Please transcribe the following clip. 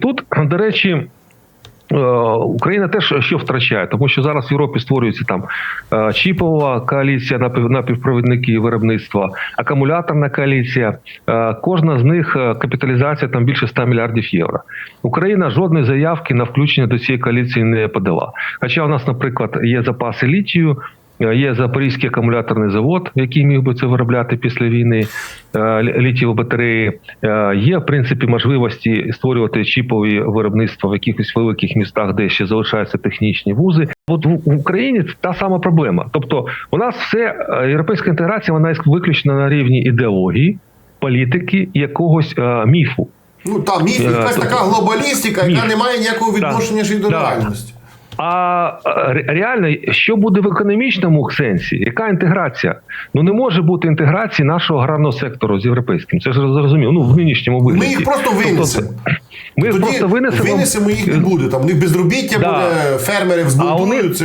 Тут, до речі. е, Україна теж що втрачає, тому що зараз в Європі створюється там е, чіпова коаліція напів- напівпровідників виробництва, акумуляторна коаліція. Е, Кожна з них капіталізація там більше 100 мільярдів євро. Україна жодної заявки на включення до цієї коаліції не подала. Хоча у нас, наприклад, є запаси літію. Е, Є Запорізький акумуляторний завод, який міг би це виробляти після війни, е, літієві батареї. Е, Є в принципі можливості створювати чіпові виробництва в якихось великих містах, де ще залишаються технічні вузи. От в Україні це та сама проблема. Тобто, у нас все європейська інтеграція, вона виключно на рівні ідеології, політики і якогось міфу. Ну та міф, якась така глобалістика, яка не має ніякого відношення ж і до реальності. А реально, що буде в економічному сенсі? Яка інтеграція? Ну не може бути інтеграції нашого аграрного сектору з європейським. Це ж зрозуміло. Ну в нинішньому вигляді. Ми їх просто Тобто винесемо. Ми Тоді просто винесемо. винесемо їх не буде. Там у них безробіття Да. буде, фермерів збудують.